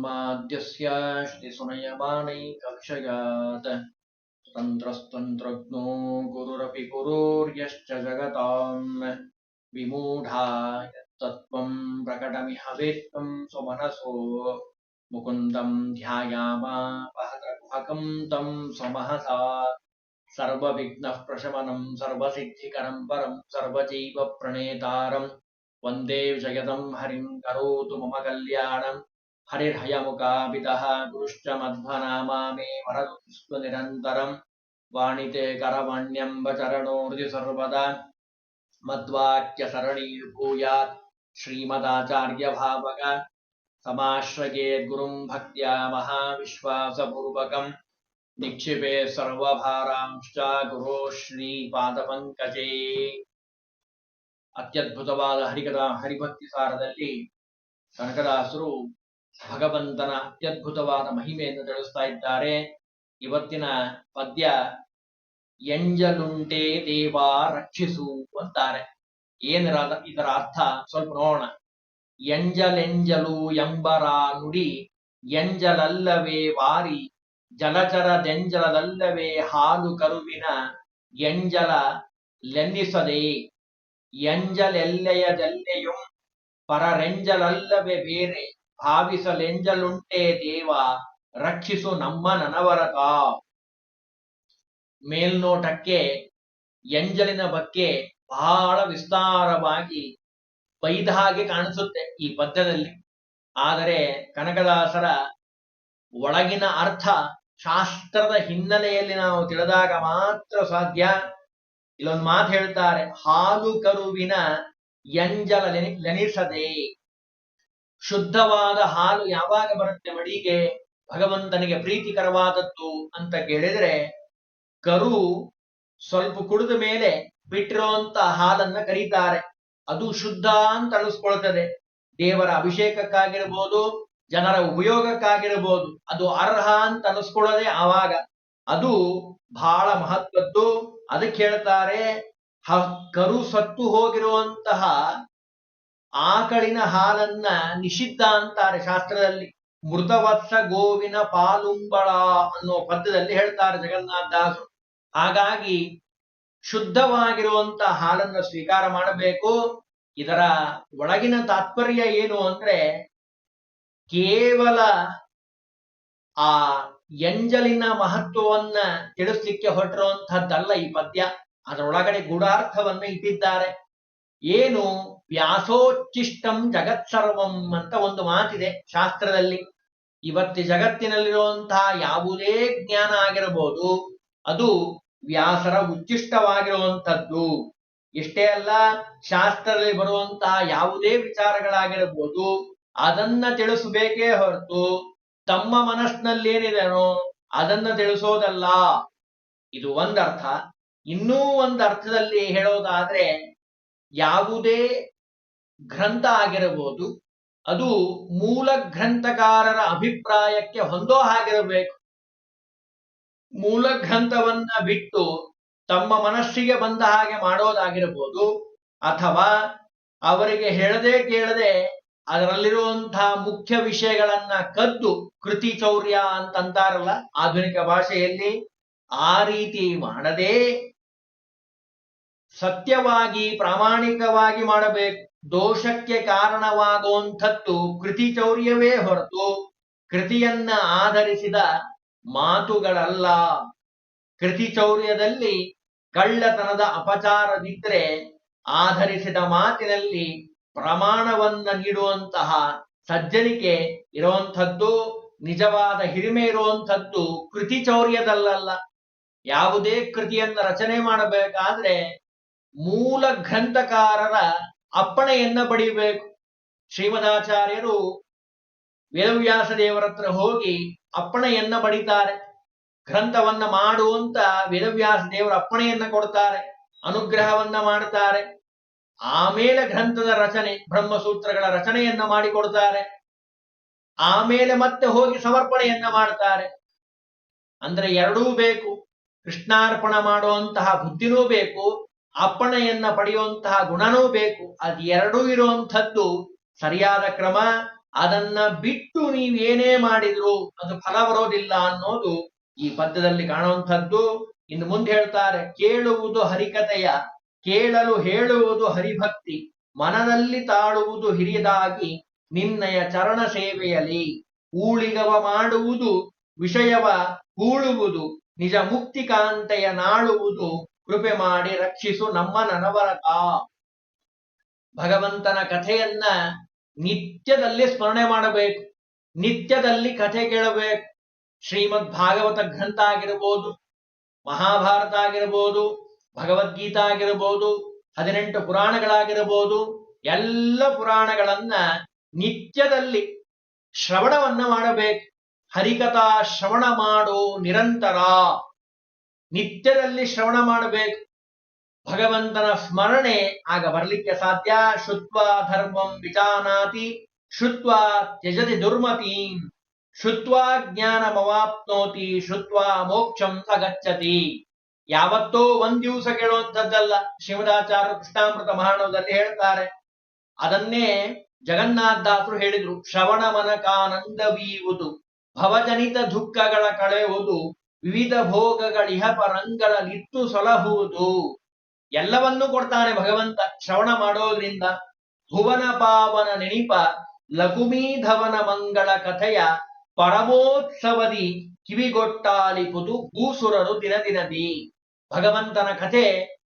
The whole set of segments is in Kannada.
तन्माद्यस्य श्रुतिसुनयमानै कक्षयात् तन्त्रस्तन्त्रज्ञो गुरुरपि गुरोर्यश्च जगताम् विमूढा यत्तत्त्वम् प्रकटमिह वेत्तम् स्वमनसो मुकुन्दम् ध्यायामापहतगुहकम् तम् स्वमहसा। सर्वविघ्नः प्रशमनम् करोतु मम कल्याण हरिर्हयमुखापितः गुरुश्च मध्वनामा मे वरदु विश्वनिरन्तरम् वाणिते करवण्यम्बचरणोर्धि सर्वदा मद्वाक्यसरणीर्भूयात् श्रीमदाचार्यभावक समाश्रयेद्गुरुं भक्त्या महाविश्वासपूर्वकम् निक्षिपे ಸರ್ವಭಾರಾಂಶ್ಚ ಗುರೋ ಶ್ರೀಪಾದಪಂಕಜೇ ಅತ್ಯದ್ಭುತವಾದ ಹರಿಕಥಾ ಹರಿಭಕ್ತಿ ಸಾರದಲ್ಲಿ ಕನಕದಾಸರು ಭಗವಂತನ ಅತ್ಯದ್ಭುತವಾದ ಮಹಿಮೆಯನ್ನು ತಿಳಿಸ್ತಾ ಇದ್ದಾರೆ. ಇವತ್ತಿನ ಪದ್ಯ, ಎಂಜಲುಂಟೆ ದೇವ ರಕ್ಷಿಸು ಅಂತಾರೆ. ಏನರ ಇದರ ಅರ್ಥ? ಸ್ವಲ್ಪ ನೋಡೋಣ. ಎಂಜಲೆಂಜಲು ಎಂಬರ ನುಡಿ, ಎಂಜಲಲ್ಲವೇ ವಾರಿ ಜಲಚರದೆಂಜಲದಲ್ಲವೇ ಹಾಲು ಕರುವಿನ ಎಂಜಲ ಲೆನ್ನಿಸದೆ, ಎಂಜಲೆಲ್ಲೆಯದೆಲ್ಲೆಯು ಪರರೆಂಜಲಲ್ಲವೇ ಬೇರೆ ಭಾವಿಸಲೆಂಜಲುಂಟೆ ದೇವ, ರಕ್ಷಿಸು ನಮ್ಮ ನನವರಕ. ಮೇಲ್ನೋಟಕ್ಕೆ, ಎಂಜಲಿನ ಬಗ್ಗೆ ಬಹಳ ವಿಸ್ತಾರವಾಗಿ ಬೈದ ಹಾಗೆ ಕಾಣಿಸುತ್ತೆ ಈ ಪದ್ಯದಲ್ಲಿ. ಆದರೆ ಕನಕದಾಸರ ಒಳಗಿನ ಅರ್ಥ ಶಾಸ್ತ್ರದ ಹಿನ್ನೆಲೆಯಲ್ಲಿ ನಾವು ತಿಳಿದಾಗ ಮಾತ್ರ ಸಾಧ್ಯ. ಇಲ್ಲೊಂದು ಮಾತು ಹೇಳ್ತಾರೆ, ಹಾಲು ಕರುವಿನ ಎಂಜಲ ಲೆನಿ- ಲೆನಿಸದೆ. ಶುದ್ಧವಾದ ಹಾಲು ಯಾವಾಗ ಬರುತ್ತೆ ಮಡಿಗೆ? ಭಗವಂತನಿಗೆ ಪ್ರೀತಿಕರವಾದದ್ದು ಅಂತ ಕೇಳಿದ್ರೆ, ಕರು ಸ್ವಲ್ಪ ಕುಡಿದ ಮೇಲೆ ಬಿಟ್ಟಿರುವಂತ ಹಾಲನ್ನ ಕರೀತಾರೆ. ಅದು ಶುದ್ಧ ಅಂತ ಅಳಿಸ್ಕೊಳ್ತದೆ ದೇವರ ಅಭಿಷೇಕಕ್ಕಾಗಿರ್ಬೋದು, ಜನರ ಉಪಯೋಗಕ್ಕಾಗಿರ್ಬೋದು, ಅದು ಅರ್ಹ ಅಂತ ಅನಿಸ್ಕೊಳ್ಳೋದೆ ಆವಾಗ. ಅದು ಬಹಳ ಮಹತ್ವದ್ದು. ಅದಕ್ಕೆ ಹೇಳ್ತಾರೆ ಕರು ಸತ್ತು ಹೋಗಿರುವಂತಹ ಆಕಳಿನ ಹಾಲನ್ನ ನಿಷಿದ್ಧ ಅಂತಾರೆ ಶಾಸ್ತ್ರದಲ್ಲಿ. ಮೃತವತ್ಸ ಗೋವಿನ ಪಾಲುಂಬಳ ಅನ್ನೋ ಪದ್ಯದಲ್ಲಿ ಹೇಳ್ತಾರೆ ಜಗನ್ನಾಥದಾಸರು ಹಾಗಾಗಿ ಶುದ್ಧವಾಗಿರುವಂತ ಹಾಲನ್ನ ಸ್ವೀಕಾರ ಮಾಡಬೇಕು. ಇದರ ಒಳಗಿನ ತಾತ್ಪರ್ಯ ಏನು ಅಂದ್ರೆ ಕೇವಲ ಆ ಎಂಜಲಿನ ಮಹತ್ವವನ್ನ ತಿಳಿಸ್ಲಿಕ್ಕೆ ಹೊರಟಿರುವಂತಹದ್ದಲ್ಲ ಈ ಪದ್ಯ. ಅದರೊಳಗಡೆ ಗೂಢಾರ್ಥವನ್ನ ಇಟ್ಟಿದ್ದಾರೆ. ಏನು ವ್ಯಾಸೋಚ್ಚಿಷ್ಟಂ ಜಗತ್ಸರ್ವಂ ಅಂತ ಒಂದು ಮಾತಿದೆ ಶಾಸ್ತ್ರದಲ್ಲಿ. ಇವತ್ತಿ ಜಗತ್ತಿನಲ್ಲಿರುವಂತಹ ಯಾವುದೇ ಜ್ಞಾನ ಆಗಿರಬಹುದು, ಅದು ವ್ಯಾಸರ ಉಚ್ಚಿಷ್ಟವಾಗಿರುವಂಥದ್ದು. ಇಷ್ಟೇ ಅಲ್ಲ, ಶಾಸ್ತ್ರದಲ್ಲಿ ಬರುವಂತಹ ಯಾವುದೇ ವಿಚಾರಗಳಾಗಿರಬಹುದು, ಅದನ್ನ ತಿಳಿಸಬೇಕೇ ಹೊರತು ತಮ್ಮ ಮನಸ್ಸಿನಲ್ಲಿ ಏನಿದೆನೋ ಅದನ್ನ ತಿಳಿಸೋದಲ್ಲ. ಇದು ಒಂದರ್ಥ. ಇನ್ನೂ ಒಂದು ಅರ್ಥದಲ್ಲಿ ಹೇಳೋದಾದ್ರೆ ಯಾವುದೇ ಗ್ರಂಥ ಆಗಿರಬಹುದು, ಅದು ಮೂಲ ಗ್ರಂಥಕಾರರ ಅಭಿಪ್ರಾಯಕ್ಕೆ ಹೊಂದೋ ಹಾಗಿರಬೇಕು. ಮೂಲ ಗ್ರಂಥವನ್ನ ಬಿಟ್ಟು ತಮ್ಮ ಮನಸ್ಸಿಗೆ ಬಂದ ಹಾಗೆ ಮಾಡೋದಾಗಿರಬಹುದು, ಅಥವಾ ಅವರಿಗೆ ಹೇಳದೆ ಕೇಳದೆ ಅದರಲ್ಲಿರುವಂತಹ ಮುಖ್ಯ ವಿಷಯಗಳನ್ನ ಕದ್ದು ಕೃತಿ ಚೌರ್ಯ ಅಂತಂತಾರಲ್ಲ, ಆಧುನಿಕ ಭಾಷೆಯಲ್ಲಿ ಆ ರೀತಿ ಮಾಡದೆ ಸತ್ಯವಾಗಿ, ಪ್ರಾಮಾಣಿಕವಾಗಿ ಮಾಡಬೇಕು. ದೋಷಕ್ಕೆ ಕಾರಣವಾಗುವಂಥದ್ದು ಕೃತಿ ಚೌರ್ಯವೇ ಹೊರತು ಕೃತಿಯನ್ನ ಆಧರಿಸಿದ ಮಾತುಗಳಲ್ಲ. ಕೃತಿ ಚೌರ್ಯದಲ್ಲಿ ಕಳ್ಳತನದ ಅಪಚಾರದಿದ್ರೆ ಆಧರಿಸಿದ ಮಾತಿನಲ್ಲಿ ಪ್ರಮಾಣವನ್ನ ನೀಡುವಂತಹ ಸಜ್ಜನಿಕೆ ಇರುವಂಥದ್ದು, ನಿಜವಾದ ಹಿರಿಮೆ ಇರುವಂಥದ್ದು ಕೃತಿ ಚೌರ್ಯದಲ್ಲಲ್ಲ. ಯಾವುದೇ ಕೃತಿಯನ್ನ ರಚನೆ ಮಾಡಬೇಕಾದ್ರೆ ಮೂಲ ಗ್ರಂಥಕಾರರ ಅಪ್ಪಣೆಯನ್ನ ಪಡೆಯಬೇಕು. ಶ್ರೀಮದಾಚಾರ್ಯರು ವೇದವ್ಯಾಸ ದೇವರ ಹತ್ರ ಹೋಗಿ ಅಪ್ಪಣೆಯನ್ನ ಪಡಿತಾರೆ. ಗ್ರಂಥವನ್ನ ಮಾಡುವಂತ ವೇದವ್ಯಾಸ ದೇವರ ಅಪ್ಪಣೆಯನ್ನ ಕೊಡ್ತಾರೆ, ಅನುಗ್ರಹವನ್ನ ಮಾಡ್ತಾರೆ. ಆಮೇಲೆ ಗ್ರಂಥದ ರಚನೆ, ಬ್ರಹ್ಮಸೂತ್ರಗಳ ರಚನೆಯನ್ನ ಮಾಡಿಕೊಡ್ತಾರೆ. ಆಮೇಲೆ ಮತ್ತೆ ಹೋಗಿ ಸಮರ್ಪಣೆಯನ್ನ ಮಾಡ್ತಾರೆ. ಅಂದ್ರೆ ಎರಡೂ ಬೇಕು. ಕೃಷ್ಣಾರ್ಪಣ ಮಾಡುವಂತಹ ಬುದ್ಧಿನೂ ಬೇಕು. ಅಪ್ಪಣೆಯನ್ನ ಪಡೆಯುವಂತಹ ಗುಣನೂ ಬೇಕು. ಅದು ಎರಡೂ ಇರುವಂಥದ್ದು ಸರಿಯಾದ ಕ್ರಮ. ಅದನ್ನ ಬಿಟ್ಟು ನೀವೇನೇ ಮಾಡಿದ್ರು ಅದು ಫಲ ಬರೋದಿಲ್ಲ ಅನ್ನೋದು ಈ ಪದ್ಯದಲ್ಲಿ ಕಾಣುವಂಥದ್ದು. ಇನ್ನು ಮುಂದೆ ಹೇಳ್ತಾರೆ, ಕೇಳುವುದು ಹರಿಕತೆಯ, ಕೇಳಲು ಹೇಳುವುದು ಹರಿಭಕ್ತಿ, ಮನದಲ್ಲಿ ತಾಳುವುದು ಹಿರಿಯದಾಗಿ, ನಿನ್ನಯ ಚರಣ ಸೇವೆಯಲಿ ಊಳಿಗವ ಮಾಡುವುದು, ವಿಷಯವ ಕೂಳುವುದು ನಿಜ ಮುಕ್ತಿಕಾಂತೆಯ ನಾಳುವುದು ಕೃಪೆ ಮಾಡಿ ರಕ್ಷಿಸು ನಮ್ಮ ನನವರಕ ಭಗವಂತನ ಕಥೆಯನ್ನ ನಿತ್ಯದಲ್ಲಿ ಸ್ಮರಣೆ ಮಾಡಬೇಕು, ನಿತ್ಯದಲ್ಲಿ ಕಥೆ ಕೇಳಬೇಕು. ಶ್ರೀಮದ್ ಭಾಗವತ ಗ್ರಂಥ ಆಗಿರ್ಬೋದು, ಮಹಾಭಾರತ ಆಗಿರ್ಬೋದು, ಭಗವದ್ಗೀತಾ ಆಗಿರ್ಬೋದು, ಹದಿನೆಂಟು ಪುರಾಣಗಳಾಗಿರಬಹುದು ಎಲ್ಲ ಪುರಾಣಗಳನ್ನ ನಿತ್ಯದಲ್ಲಿ ಶ್ರವಣವನ್ನ ಮಾಡಬೇಕು. ಹರಿಕಥಾ ಶ್ರವಣ ಮಾಡು ನಿರಂತರ. ನಿತ್ಯದಲ್ಲಿ ಶ್ರವಣ ಮಾಡಬೇಕು. ಭಗವಂತನ ಸ್ಮರಣೆ ಆಗ ಬರಲಿಕ್ಕೆ ಸಾಧ್ಯ. ಶುತ್ವ ಧರ್ಮಂ ವಿಜಾನಾತಿ. ಶುತ್ವ ತ್ಯಜತಿ ದುರ್ಮತಿ. ಶುತ್ವ ಜ್ಞಾನಮವಾಪ್ನೋತಿ. ಶುತ್ವ ಮೋಕ್ಷಂ ಅಗಚ್ಚತಿ ಯಾವತ್ತೋ ಒಂದ್ ದಿವಸ ಕೇಳುವಂಥದ್ದಲ್ಲ. ಶ್ರೀಮದಾಚಾರ್ಯ ಕೃಷ್ಣಾಮೃತ ಮಹಾಣವದಲ್ಲಿ ಹೇಳ್ತಾರೆ. ಅದನ್ನೇ ಜಗನ್ನಾಥದಾಸರು ಹೇಳಿದ್ರು. ಶ್ರವಣ ಮನಕಾನಂದವೀವುದು. ಭವಜನಿತ ದುಃಖಗಳ ಕಳೆಯುವುದು. ವಿವಿಧ ಭೋಗಗಳಿಹ ಪರಂಗಳಲ್ಲಿಟ್ಟು ಸೊಲಹುದು ಎಲ್ಲವನ್ನೂ ಕೊಡ್ತಾನೆ ಭಗವಂತ. ಶ್ರವಣ ಮಾಡೋದ್ರಿಂದ ಭುವನ ಪಾವನ ನೆನಿಪ ಲಘುಮೀಧವನ ಮಂಗಳ ಕಥೆಯ ಪರಮೋತ್ಸವದಿ ಕಿವಿಗೊಟ್ಟಾಲಿಪುದು ಭೂಸುರರು ದಿನ ದಿನದಿ. ಭಗವಂತನ ಕಥೆ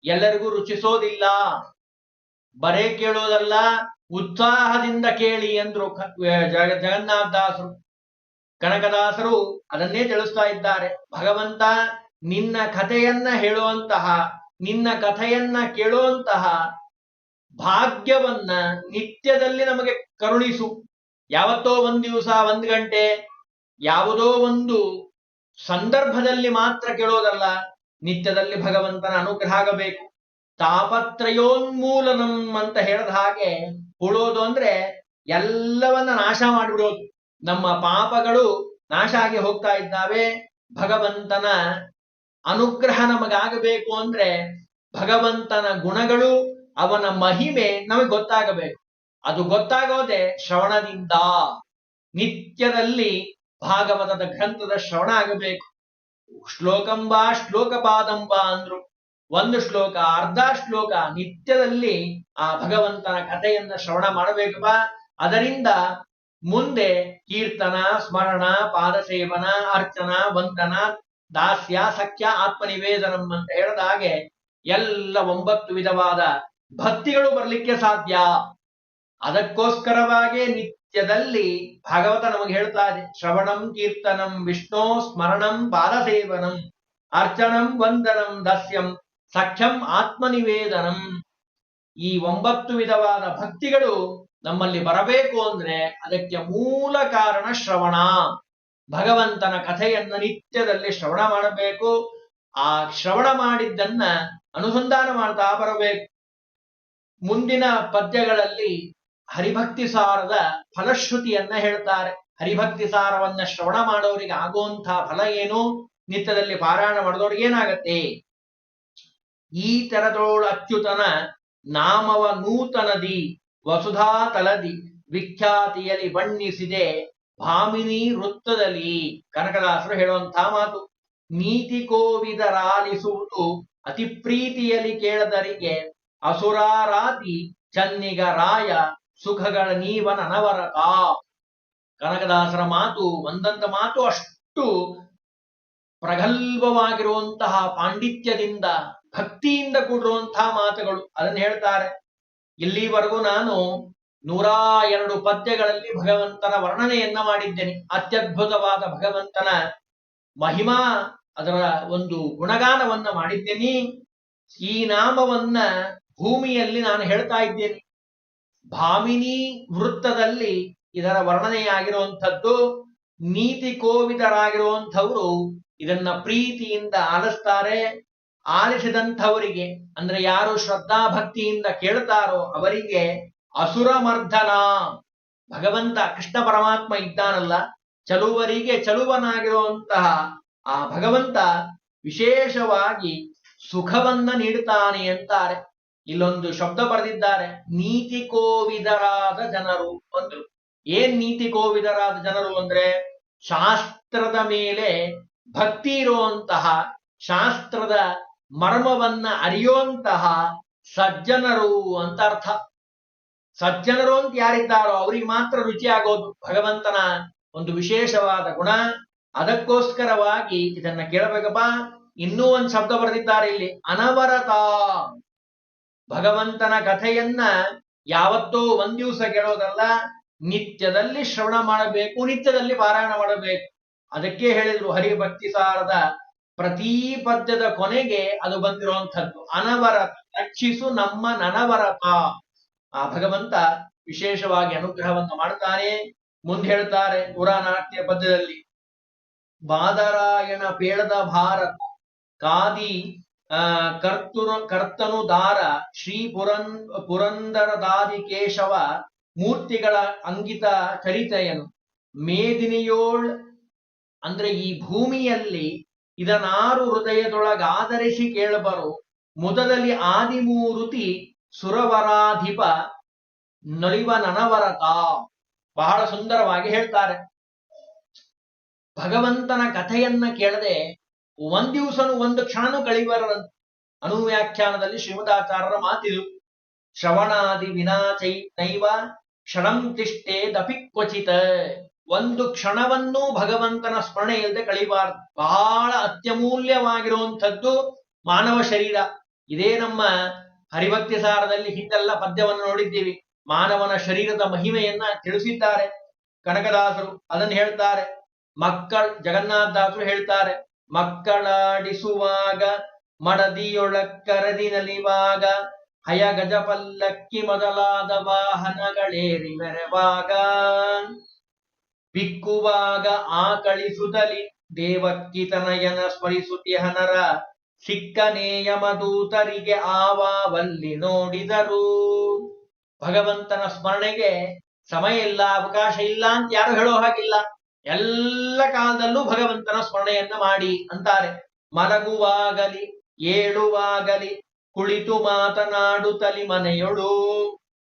ಎಲ್ಲರಿಗೂ ರುಚಿಸೋದಿಲ್ಲ. ಬರೇ ಕೇಳೋದಲ್ಲ, ಉತ್ಸಾಹದಿಂದ ಕೇಳಿ ಅಂದ್ರು ಜಗನ್ನಾಥ ದಾಸರು. ಜಗನ್ನಾಥದಾಸರು ಕನಕದಾಸರು ಅದನ್ನೇ ತಿಳಿಸ್ತಾ ಇದ್ದಾರೆ. ಭಗವಂತ ನಿನ್ನ ಕಥೆಯನ್ನ ಹೇಳುವಂತಹ, ನಿನ್ನ ಕಥೆಯನ್ನ ಕೇಳುವಂತಹ ಭಾಗ್ಯವನ್ನ ನಿತ್ಯದಲ್ಲಿ ನಮಗೆ ಕರುಣಿಸು. ಯಾವತ್ತೋ ಒಂದ್ ದಿವಸ, ಒಂದ್ ಗಂಟೆ, ಯಾವುದೋ ಒಂದು ಸಂದರ್ಭದಲ್ಲಿ ಮಾತ್ರ ಕೇಳೋದಲ್ಲ, ನಿತ್ಯದಲ್ಲಿ ಭಗವಂತನ ಅನುಗ್ರಹ ಆಗಬೇಕು. ತಾಪತ್ರಯೋನ್ಮೂಲನಂ ಅಂತ ಹೇಳಿದ ಹಾಗೆ, ಉಳೋದು ಅಂದ್ರೆ ಎಲ್ಲವನ್ನ ನಾಶ ಮಾಡಿಬಿಡೋದು. ನಮ್ಮ ಪಾಪಗಳು ನಾಶ ಆಗಿ ಹೋಗ್ತಾ ಇದ್ದಾವೆ. ಭಗವಂತನ ಅನುಗ್ರಹ ನಮಗಾಗಬೇಕು ಅಂದ್ರೆ ಭಗವಂತನ ಗುಣಗಳು ಅವನ ಮಹಿಮೆ ನಮಗೆ ಗೊತ್ತಾಗಬೇಕು. ಅದು ಗೊತ್ತಾಗೋದೆ ಶ್ರವಣದಿಂದ. ನಿತ್ಯದಲ್ಲಿ ಭಾಗವತದ ಗ್ರಂಥದ ಶ್ರವಣ ಆಗಬೇಕು. ಶ್ಲೋಕಂಬ ಶ್ಲೋಕಪಾದಂಬ ಅಂದ್ರು. ಒಂದು ಶ್ಲೋಕ, ಅರ್ಧ ಶ್ಲೋಕ ನಿತ್ಯದಲ್ಲಿ ಆ ಭಗವಂತನ ಕಥೆಯನ್ನ ಶ್ರವಣ ಮಾಡಬೇಕಪ್ಪ ಅದರಿಂದ ಮುಂದೆ ಕೀರ್ತನ, ಸ್ಮರಣ, ಪಾದಸೇವನ, ಅರ್ಚನ, ವಂದನ, ದಾಸ್ಯ, ಸಖ್ಯ, ಆತ್ಮನಿವೇದನಂ ಅಂತ ಹೇಳದ ಹಾಗೆ ಎಲ್ಲ ಒಂಬತ್ತು ವಿಧವಾದ ಭಕ್ತಿಗಳು ಬರಲಿಕ್ಕೆ ಸಾಧ್ಯ. ಅದಕ್ಕೋಸ್ಕರವಾಗಿ ನಿತ್ಯದಲ್ಲಿ ಭಾಗವತ ನಮಗೆ ಹೇಳ್ತಾ ಇದೆ. ಶ್ರವಣಂ, ಕೀರ್ತನಂ, ವಿಷ್ಣು, ಸ್ಮರಣಂ, ಪಾದಸೇವನಂ, ಅರ್ಚನಂ, ವಂದನಂ, ದಸ್ಯಂ, ಸಖ್ಯಂ, ಆತ್ಮನಿವೇದನಂ. ಈ ಒಂಬತ್ತು ವಿಧವಾದ ಭಕ್ತಿಗಳು ನಮ್ಮಲ್ಲಿ ಬರಬೇಕು ಅಂದ್ರೆ ಅದಕ್ಕೆ ಮೂಲ ಕಾರಣ ಶ್ರವಣ. ಭಗವಂತನ ಕಥೆಯನ್ನ ನಿತ್ಯದಲ್ಲಿ ಶ್ರವಣ ಮಾಡಬೇಕು. ಆ ಶ್ರವಣ ಮಾಡಿದ್ದನ್ನ ಅನುಸಂಧಾನ ಮಾಡ್ತಾ ಬರಬೇಕು. ಮುಂದಿನ ಪದ್ಯಗಳಲ್ಲಿ ಹರಿಭಕ್ತಿ ಸಾರದ ಫಲಶ್ರುತಿಯನ್ನ ಹೇಳ್ತಾರೆ. ಹರಿಭಕ್ತಿ ಸಾರವನ್ನ ಶ್ರವಣ ಮಾಡೋರಿಗೆ ಆಗುವಂತಹ ಫಲ ಏನು? ನಿತ್ಯದಲ್ಲಿ ಪಾರಾಯಣ ಮಾಡಿದವ್ರಿಗೆ ಏನಾಗತ್ತೆ? ಈ ತರದೋಳ ಅತ್ಯುತನ ನಾಮವ ನೂತನದಿ ವಸುಧಾ ತಲದಿ ವಿಖ್ಯಾತಿಯಲ್ಲಿ ಬಣ್ಣಿಸಿದೆ ಭಾಮಿನಿ ವೃತ್ತದಲ್ಲಿ. ಕನಕದಾಸರು ಹೇಳುವಂತಹ ಮಾತು, ನೀತಿ ಕೋವಿದರಾಲಿಸುವುದು ಅತಿ ಪ್ರೀತಿಯಲ್ಲಿ ಕೇಳದರಿಗೆ ಅಸುರಾರಾತಿ ಚನ್ನಿಗ ರಾಯ ಸುಖಗಳ ನೀವನ ಅನವರತ ಕನಕದಾಸರ ಮಾತು ಒಂದಂತ ಮಾತು ಅಷ್ಟು ಪ್ರಗಲ್ಭವಾಗಿರುವಂತಹ ಪಾಂಡಿತ್ಯದಿಂದ ಭಕ್ತಿಯಿಂದ ಕೂಡಿರುವಂತಹ ಮಾತುಗಳು. ಅದನ್ನು ಹೇಳ್ತಾರೆ ಇಲ್ಲಿವರೆಗೂ ನಾನು ನೂರಾ ಎರಡು ಪದ್ಯಗಳಲ್ಲಿ ಭಗವಂತನ ವರ್ಣನೆಯನ್ನ ಮಾಡಿದ್ದೇನೆ. ಅತ್ಯದ್ಭುತವಾದ ಭಗವಂತನ ಮಹಿಮಾ, ಅದರ ಒಂದು ಗುಣಗಾನವನ್ನ ಮಾಡಿದ್ದೇನೆ. ಈ ನಾಮವನ್ನ ಭೂಮಿಯಲ್ಲಿ ನಾನು ಹೇಳ್ತಾ ಇದ್ದೇನೆ. ಭಾಮಿನಿ ವೃತ್ತದಲ್ಲಿ ಇದರ ವರ್ಣನೆಯಾಗಿರುವಂಥದ್ದು ನೀತಿ ಕೋವಿದರಾಗಿರುವಂಥವರು ಇದನ್ನ ಪ್ರೀತಿಯಿಂದ ಆಲಿಸ್ತಾರೆ. ಆಲಿಸಿದಂಥವರಿಗೆ, ಅಂದ್ರೆ ಯಾರು ಶ್ರದ್ಧಾ ಭಕ್ತಿಯಿಂದ ಕೇಳ್ತಾರೋ ಅವರಿಗೆ ಅಸುರ ಮರ್ದನ ಭಗವಂತ ಕೃಷ್ಣ ಪರಮಾತ್ಮ ಇದ್ದಾನಲ್ಲ, ಚಲುವರಿಗೆ ಚಲುವನಾಗಿರುವಂತಹ ಆ ಭಗವಂತ ವಿಶೇಷವಾಗಿ ಸುಖವನ್ನ ನೀಡುತ್ತಾನೆ ಅಂತಾರೆ. ಇಲ್ಲೊಂದು ಶಬ್ದ ಬರೆದಿದ್ದಾರೆ, ನೀತಿ ಕೋವಿದರಾದ ಜನರು ಅಂದ್ರು. ಏನ್ ನೀತಿ ಕೋವಿದರಾದ ಜನರು ಅಂದ್ರೆ, ಶಾಸ್ತ್ರದ ಮೇಲೆ ಭಕ್ತಿ ಇರುವಂತಹ ಶಾಸ್ತ್ರದ ಮರ್ಮವನ್ನ ಅರಿಯುವಂತಹ ಸಜ್ಜನರು ಅಂತ ಅರ್ಥ. ಸಜ್ಜನರು ಅಂತ ಯಾರಿದ್ದಾರೋ ಅವರಿಗೆ ಮಾತ್ರ ರುಚಿ ಆಗೋದು ಭಗವಂತನ ಒಂದು ವಿಶೇಷವಾದ ಗುಣ. ಅದಕ್ಕೋಸ್ಕರವಾಗಿ ಇದನ್ನ ಕೇಳಬೇಕಪ್ಪ ಇನ್ನೂ ಒಂದು ಶಬ್ದ ಬರೆದಿದ್ದಾರೆ ಇಲ್ಲಿ. ಅನವರತ. ಭಗವಂತನ ಕಥೆಯನ್ನ ಯಾವತ್ತೋ ಒಂದ್ ದಿವಸ ಕೇಳೋದಲ್ಲ, ನಿತ್ಯದಲ್ಲಿ ಶ್ರವಣ ಮಾಡಬೇಕು, ನಿತ್ಯದಲ್ಲಿ ಪಾರಾಯಣ ಮಾಡಬೇಕು. ಅದಕ್ಕೆ ಹೇಳಿದ್ರು ಹರಿಭಕ್ತಿ ಸಾರದ ಪ್ರತಿ ಪದ್ಯದ ಕೊನೆಗೆ ಅದು ಬಂದಿರುವಂಥದ್ದು. ಅನವರತ ರಕ್ಷಿಸು ನಮ್ಮ ನನವರತ. ಆ ಭಗವಂತ ವಿಶೇಷವಾಗಿ ಅನುಗ್ರಹವನ್ನು ಮಾಡ್ತಾನೆ. ಮುಂದೆ ಹೇಳ್ತಾರೆ ಪುರಾಣಾಟ್ಯ ಪದ್ಯದಲ್ಲಿ, ಬಾದರಾಯಣ ಪೇಳದ ಭಾರತ, ಕಾದಿ, ಆ, ಕರ್ತುರ, ಕರ್ತನು ದಾರ, ಶ್ರೀ ಪುರನ್ ಪುರಂದರದಾದಿ ಕೇಶವ, ಮೂರ್ತಿಗಳ ಅಂಗಿತ ಚರಿತೆಯನು ಮೇದಿನಿಯೋಳ್, ಅಂದ್ರೆ ಈ ಭೂಮಿಯಲ್ಲಿ ಇದನಾರು ಹೃದಯದೊಳಗಾದರಿಸಿ ಕೇಳಬರು. ಮೊದಲಲ್ಲಿ ಆದಿಮೂರುತಿ ಸುರವರಾಧಿಪ ನಲಿವ ನನವರತ ಬಹಳ ಸುಂದರವಾಗಿ ಹೇಳ್ತಾರೆ. ಭಗವಂತನ ಕಥೆಯನ್ನ ಕೇಳದೆ ಒಂದ್ ದಿವಸನು ಒಂದು ಕ್ಷಣನೂ ಕಳಿಬಾರದಂತೆ. ಅನುವ್ಯಾಖ್ಯಾನದಲ್ಲಿ ಶ್ರೀಮದಾಚಾರ್ಯರ ಮಾತಿದು, ಶ್ರವಣಾದಿ ವಿನಾಚೈ ನೈವ ಕ್ಷಣಂ ತಿಷ್ಟೇದಪಿ ಕ್ವಚಿತ ಒಂದು ಕ್ಷಣವನ್ನೂ ಭಗವಂತನ ಸ್ಮರಣೆ ಇಲ್ಲದೆ ಕಳಿಬಾರ್ದು. ಬಹಳ ಅತ್ಯಮೂಲ್ಯವಾಗಿರುವಂಥದ್ದು ಮಾನವ ಶರೀರ. ಇದೇ ನಮ್ಮ ಹರಿಭಕ್ತಿ ಸಾರದಲ್ಲಿ ಹಿಂದೆಲ್ಲ ಪದ್ಯವನ್ನು ನೋಡಿದ್ದೀವಿ. ಮಾನವನ ಶರೀರದ ಮಹಿಮೆಯನ್ನ ತಿಳಿಸಿದ್ದಾರೆ. ಕನಕದಾಸರು ಅದನ್ನು ಹೇಳ್ತಾರೆ. ಮಕ್ಕಳ ಜಗನ್ನಾಥದಾಸರು ಹೇಳ್ತಾರೆ. ಮಕ್ಕಳಾಡಿಸುವಾಗ ಮಡದಿಯೊಳಕ್ಕರದಿ ನಲಿವಾಗ ಹಯ ಗಜ ಪಲ್ಲಕ್ಕಿ ಮೊದಲಾದ ವಾಹನಗಳೇರಿ ಮೆರೆವಾಗ. ಬಿಕ್ಕುವಾಗ ಆಕಳಿಸುತ್ತಲಿ ದೇವಕ್ಕಿತನಯನ ಸ್ಮರಿಸುತ್ತಿ ಹನರ ಸಿಕ್ಕ ನೇಯಮದೂತರಿಗೆ ಆವಾವಲ್ಲಿ ನೋಡಿದರು. ಭಗವಂತನ ಸ್ಮರಣೆಗೆ ಸಮಯ ಇಲ್ಲ, ಅವಕಾಶ ಇಲ್ಲ ಅಂತ ಯಾರು ಹೇಳೋ ಹಾಗಿಲ್ಲ. ಎಲ್ಲ ಕಾಲದಲ್ಲೂ ಭಗವಂತನ ಸ್ಮರಣೆಯನ್ನ ಮಾಡಿ ಅಂತಾರೆ. ಮಲಗುವಾಗಲಿ, ಏಳುವಾಗಲಿ, ಕುಳಿತು ಮಾತನಾಡುತ್ತಲಿ ಮನೆಯೊಳು,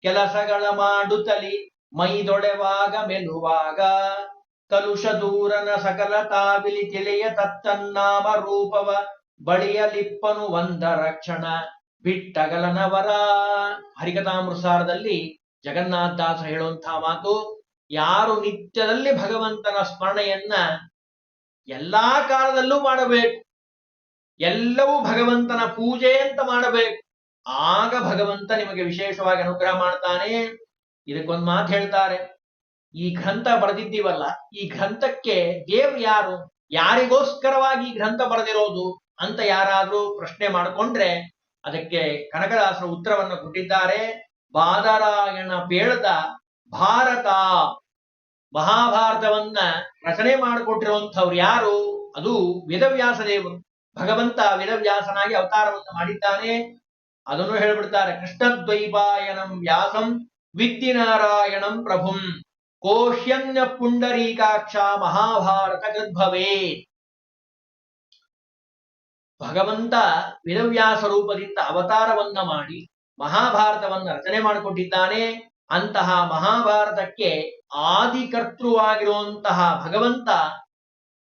ಕೆಲಸಗಳ ಮಾಡುತ್ತಲಿ ಮೈದೊಡೆವಾಗ ಮೆಲುವಾಗ. ಕಲುಷ ದೂರನ ಸಕಲ ತಾವಿಲಿ ತಿಳಿಯ ತತ್ತನ್ನಾಮ ರೂಪವ. ಬಳಿಯಲಿಪ್ಪನು ಒಂದ ರಕ್ಷಣ, ಬಿಟ್ಟಗಲನವರ. ಹರಿಕಥಾಮೃಸಾರದಲ್ಲಿ ಜಗನ್ನಾಥದಾಸ ಹೇಳುವಂತಹ ಮಾತು, ಯಾರು ನಿತ್ಯದಲ್ಲಿ ಭಗವಂತನ ಸ್ಮರಣೆಯನ್ನ ಎಲ್ಲಾ ಕಾಲದಲ್ಲೂ ಮಾಡಬೇಕು. ಎಲ್ಲವೂ ಭಗವಂತನ ಪೂಜೆ ಅಂತ ಮಾಡಬೇಕು. ಆಗ ಭಗವಂತ ನಿಮಗೆ ವಿಶೇಷವಾಗಿ ಅನುಗ್ರಹ ಮಾಡ್ತಾನೆ. ಇದಕ್ಕೊಂದು ಮಾತು ಹೇಳ್ತಾರೆ, ಈ ಗ್ರಂಥ ಬರೆದಿದ್ದೀವಲ್ಲ, ಈ ಗ್ರಂಥಕ್ಕೆ ದೇವ್ರು ಯಾರು, ಯಾರಿಗೋಸ್ಕರವಾಗಿ ಈ ಗ್ರಂಥ ಬರೆದಿರೋದು ಅಂತ ಯಾರಾದ್ರೂ ಪ್ರಶ್ನೆ ಮಾಡಿಕೊಂಡ್ರೆ ಅದಕ್ಕೆ ಕನಕದಾಸರು ಉತ್ತರವನ್ನು ಕೊಟ್ಟಿದ್ದಾರೆ, ಬಾದರಾಯಣ ಪೇಳದ ಭಾರತ, ಮಹಾಭಾರತವನ್ನ ರಚನೆ ಮಾಡಿಕೊಟ್ಟಿರುವಂಥವ್ರು ಯಾರು, ಅದು ವೇದವ್ಯಾಸ ದೇವರು. ಭಗವಂತ ವೇದವ್ಯಾಸನಾಗಿ ಅವತಾರವನ್ನು ಮಾಡಿದ್ದಾನೆ, ಅದನ್ನು ಹೇಳ್ಬಿಡ್ತಾರೆ, ಕೃಷ್ಣದ್ವೈಪಾಯನಂ ವ್ಯಾಸಂ ವಿದ್ಯನಾರಾಯಣಂ ಪ್ರಭುಂ. ಕೋಶ್ಯನ್ಯ ಪುಂಡರೀಕಾಕ್ಷ ಮಹಾಭಾರತ ಗದ್ಭವೇ ಭಗವಂತ ವೇದವ್ಯಾಸ ರೂಪದಿಂದ ಅವತಾರವನ್ನ ಮಾಡಿ ಮಹಾಭಾರತವನ್ನ ರಚನೆ ಮಾಡಿಕೊಟ್ಟಿದ್ದಾನೆ. ಅಂತಹ ಮಹಾಭಾರತಕ್ಕೆ ಆದಿಕರ್ತೃವಾಗಿರುವಂತಹ ಭಗವಂತ,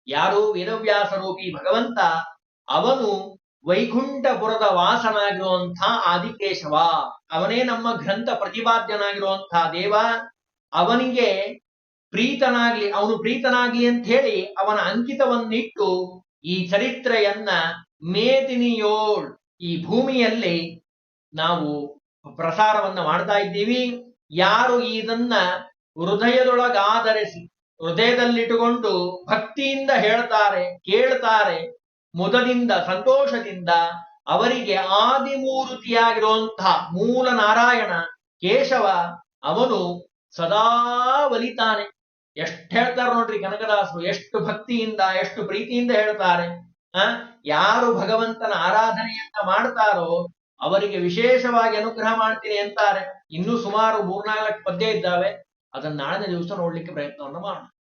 ಯಾರು ವೇದವ್ಯಾಸ ರೂಪಿ ಭಗವಂತ, ಅವನು ವೈಕುಂಠಪುರದ ವಾಸನಾಗಿರುವಂಥ ಆದಿಕೇಶವ. ಅವನೇ ನಮ್ಮ ಗ್ರಂಥ ಪ್ರತಿಪಾದ್ಯನಾಗಿರುವಂತಹ ದೇವ. ಅವನಿಗೆ ಪ್ರೀತನಾಗ್ಲಿ, ಅವನು ಪ್ರೀತನಾಗ್ಲಿ ಅಂತ ಹೇಳಿ ಅವನ ಅಂಕಿತವನ್ನಿಟ್ಟು ಈ ಚರಿತ್ರೆಯನ್ನ ಮೇದಿನಿಯೋಳ್ ಈ ಭೂಮಿಯಲ್ಲಿ ನಾವು ಪ್ರಸಾರವನ್ನ ಮಾಡ್ತಾ ಇದ್ದೀವಿ. ಯಾರು ಇದನ್ನ ಹೃದಯದೊಳಗಾದರಿಸಿ ಹೃದಯದಲ್ಲಿಟ್ಟುಕೊಂಡು ಭಕ್ತಿಯಿಂದ ಹೇಳ್ತಾರೆ, ಕೇಳ್ತಾರೆ ಮುದದಿಂದ ಸಂತೋಷದಿಂದ ಅವರಿಗೆ ಆದಿಮೂರುತಿಯಾಗಿರುವಂತಹ ಮೂಲ ನಾರಾಯಣ ಕೇಶವ ಅವನು ಸದಾ ಒಲಿತಾನೆ. ಎಷ್ಟು ಹೇಳ್ತಾರೆ ನೋಡ್ರಿ ಕನಕದಾಸರು, ಎಷ್ಟು ಭಕ್ತಿಯಿಂದ, ಎಷ್ಟು ಪ್ರೀತಿಯಿಂದ ಹೇಳ್ತಾರೆ. ಆ, ಯಾರು ಭಗವಂತನ ಆರಾಧನೆಯನ್ನ ಮಾಡ್ತಾರೋ ಅವರಿಗೆ ವಿಶೇಷವಾಗಿ ಅನುಗ್ರಹ ಮಾಡ್ತೀನಿ ಅಂತಾರೆ. ಇನ್ನೂ ಸುಮಾರು ಮೂರ್ನಾಲ್ಕು ಪದ್ಯ ಇದ್ದಾವೆ. ಅದನ್ನ ನಾಳಿನ ದಿವಸ ನೋಡ್ಲಿಕ್ಕೆ ಪ್ರಯತ್ನವನ್ನು ಮಾಡೋಣ.